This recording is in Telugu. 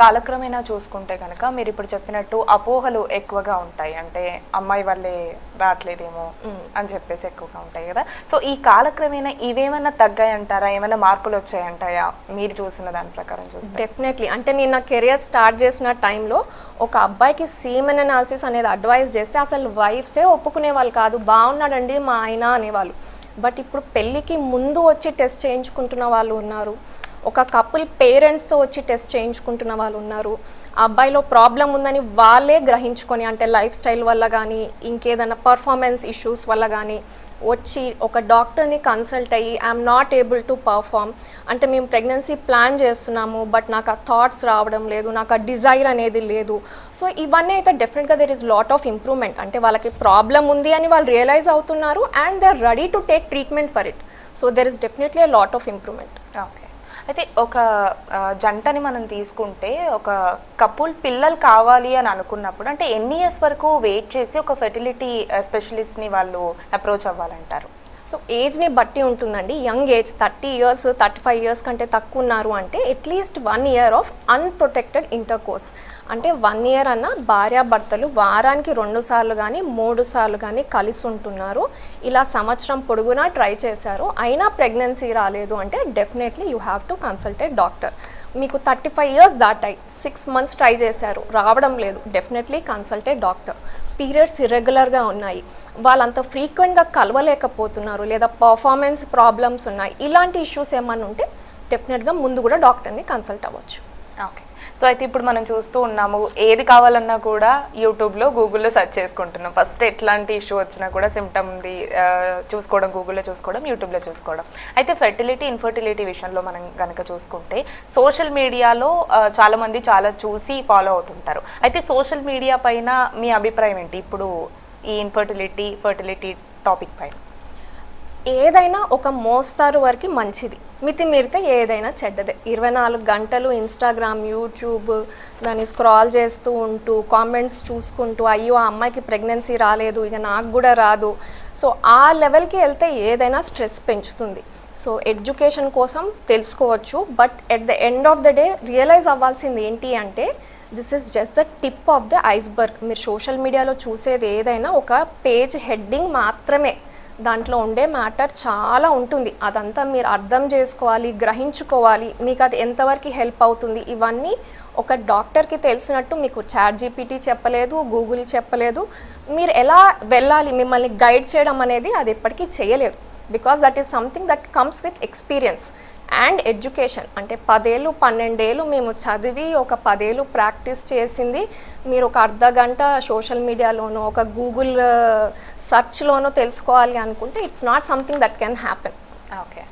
కాలక్రమేణా చూసుకుంటే కనుక మీరు ఇప్పుడు చెప్పినట్టు అపోహలు ఎక్కువగా ఉంటాయి. అంటే అమ్మాయి వల్లే రావట్లేదేమో అని చెప్పేసి ఎక్కువగా ఉంటాయి కదా. సో ఈ కాలక్రమేణా ఇవేమైనా తగ్గాయి అంటారా ఏమైనా మార్పులు వచ్చాయంటాయా? మీరు చూసిన దాని ప్రకారం చూస్తే. డెఫినెట్లీ అంటే నేను నా కెరియర్ స్టార్ట్ చేసిన టైంలో ఒక అబ్బాయికి సీమెన్ అనాలిసిస్ అనేది అడ్వైస్ చేస్తే అసలు వైఫ్సే ఒప్పుకునే వాళ్ళు కాదు. బాగున్నాడండి మా ఆయన అనేవాళ్ళు. బట్ ఇప్పుడు పెళ్ళికి ముందు వచ్చి టెస్ట్ చేయించుకుంటున్న వాళ్ళు ఉన్నారు. ఒక కపుల్ పేరెంట్స్తో వచ్చి టెస్ట్ చేయించుకుంటున్న వాళ్ళు ఉన్నారు. ఆ అబ్బాయిలో ప్రాబ్లం ఉందని వాళ్ళే గ్రహించుకొని అంటే లైఫ్ స్టైల్ వల్ల కానీ ఇంకేదైనా పర్ఫార్మెన్స్ ఇష్యూస్ వల్ల కానీ వచ్చి ఒక డాక్టర్ని కన్సల్ట్ అయ్యి I'm not able to perform అంటే మేము ప్రెగ్నెన్సీ ప్లాన్ చేస్తున్నాము బట్ నాకు ఆ థాట్స్ రావడం లేదు నాకు ఆ డిజైర్ అనేది లేదు. సో ఇవన్నీ అయితే డెఫినెట్గా there is lot of improvement అంటే వాళ్ళకి ప్రాబ్లం ఉంది అని వాళ్ళు రియలైజ్ అవుతున్నారు and they are ready to take treatment for it so there is definitely lot of improvement okay అయితే ఒక జంటని మనం తీసుకుంటే ఒక కపుల్ పిల్లలు కావాలి అని అనుకున్నప్పుడు అంటే ఎన్ని ఇయర్స్ వరకు వెయిట్ చేసి ఒక ఫెర్టిలిటీ స్పెషలిస్ట్ని వాళ్ళు అప్రోచ్ అవ్వాలంటారు? సో ఏజ్ని బట్టి ఉంటుందండి. Young age thirty years thirty five years కంటే తక్కువ ఉన్నారు అంటే at least one year of unprotected intercourse అంటే వన్ ఇయర్ అన్న భార్యాభర్తలు వారానికి రెండు సార్లు కానీ మూడు సార్లు కానీ కలిసి ఉంటున్నారు. ఇలా సంవత్సరం పొడుగునా ట్రై చేశారు. అయినా ప్రెగ్నెన్సీ రాలేదు అంటే definitely you have to consulted doctor. మీకు థర్టీ ఫైవ్ ఇయర్స్ దాటాయి. సిక్స్ మంత్స్ ట్రై చేశారు. రావడం లేదు. Definitely consulted doctor. పీరియడ్స్ ఇర్రెగ్యులర్గా ఉన్నాయి. వాళ్ళంత ఫ్రీక్వెంట్గా కలవలేకపోతున్నారు లేదా పర్ఫార్మెన్స్ ప్రాబ్లమ్స్ ఉన్నాయి. ఇలాంటి ఇష్యూస్ ఏమన్నా ఉంటే డెఫినెట్గా ముందు కూడా డాక్టర్ని కన్సల్ట్ అవ్వచ్చు. ఓకే. సో అయితే ఇప్పుడు మనం చూస్తూ ఉన్నాము ఏది కావాలన్నా కూడా యూట్యూబ్లో గూగుల్లో సెర్చ్ చేసుకుంటున్నాం. ఫస్ట్ ఎట్లాంటి ఇష్యూ వచ్చినా కూడా సిమ్టమ్ది చూసుకోవడం గూగుల్లో చూసుకోవడం యూట్యూబ్లో చూసుకోవడం. అయితే ఫెర్టిలిటీ ఇన్ఫర్టిలిటీ విషయంలో మనం కనుక చూసుకుంటే సోషల్ మీడియాలో చాలామంది చాలా చూసి ఫాలో అవుతుంటారు. అయితే సోషల్ మీడియా పైన మీ అభిప్రాయం ఏంటి? ఇప్పుడు ఈ ఇన్ఫర్టిలిటీ ఫర్టిలిటీ టాపిక్ పైన. ఏదైనా ఒక మోస్తారు వరకు మంచిది. మితిమీరితే ఏదైనా చెడ్డదే. ఇరవై నాలుగు గంటలు ఇన్స్టాగ్రామ్ యూట్యూబ్ దాన్ని స్క్రాల్ చేస్తూ ఉంటూ కామెంట్స్ చూసుకుంటూ అయ్యో ఆ అమ్మాయికి ప్రెగ్నెన్సీ రాలేదు ఇక నాకు కూడా రాదు. సో ఆ లెవెల్కి వెళ్తే ఏదైనా స్ట్రెస్ పెంచుతుంది. సో ఎడ్యుకేషన్ కోసం తెలుసుకోవచ్చు. But at the end of the day realise అవ్వాల్సింది ఏంటి అంటే this is just the tip of the iceberg మీరు సోషల్ మీడియాలో చూసేది ఏదైనా ఒక పేజ్ హెడ్డింగ్ మాత్రమే. దాంట్లో ఉండే మ్యాటర్ చాలా ఉంటుంది. అదంతా మీరు అర్థం చేసుకోవాలి గ్రహించుకోవాలి. మీకు అది ఎంతవరకు హెల్ప్ అవుతుంది? ఇవన్నీ ఒక డాక్టర్కి తెలిసినట్టు మీకు చాట్ జీపీటీ చెప్పలేదు గూగుల్ చెప్పలేదు. మీరు ఎలా వెళ్ళాలి? మిమ్మల్ని గైడ్ చేయడం అనేది అది ఎప్పటికీ చేయలేదు. Because that is something that comes with experience and education అంటే పదేళ్ళు పన్నెండేళ్ళు మేము చదివి ఒక పదేళ్ళు ప్రాక్టీస్ చేసింది. మీరు ఒక అర్ధ గంట సోషల్ మీడియాలోనో ఒక గూగుల్ సర్చ్లోనో తెలుసుకోవాలి అనుకుంటే it's not something that can happen okay